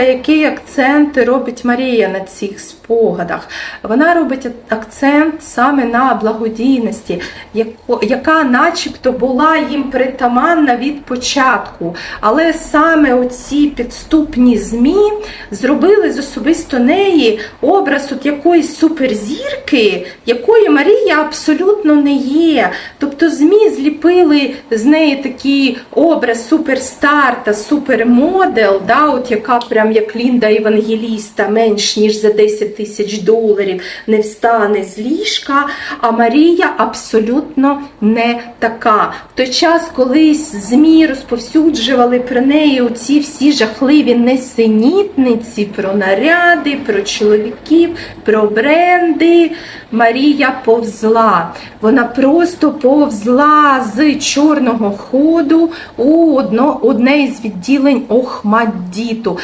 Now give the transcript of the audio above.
Який акцент робить Марія на цих спогадах? Вона робить акцент саме на благодійності, яка начебто була їм притаманна від початку. Але саме оці підступні ЗМІ зробили з особисто неї образ от якоїсь суперзірки, якої Марія абсолютно не є. Тобто ЗМІ зліпили з неї такий образ суперстар та супермодел, да, от яка прям як Лінда Євангеліста, менш ніж за 10 тисяч доларів не встане з ліжка. А Марія абсолютно не така. В той час колись ЗМІ розповсюджували про неї оці всі жахливі несенітниці, про наряди, про чоловіків, про бренди. Марія повзла. Вона просто повзла з чорного ходу у одно, одне із відділень Охмаддіту.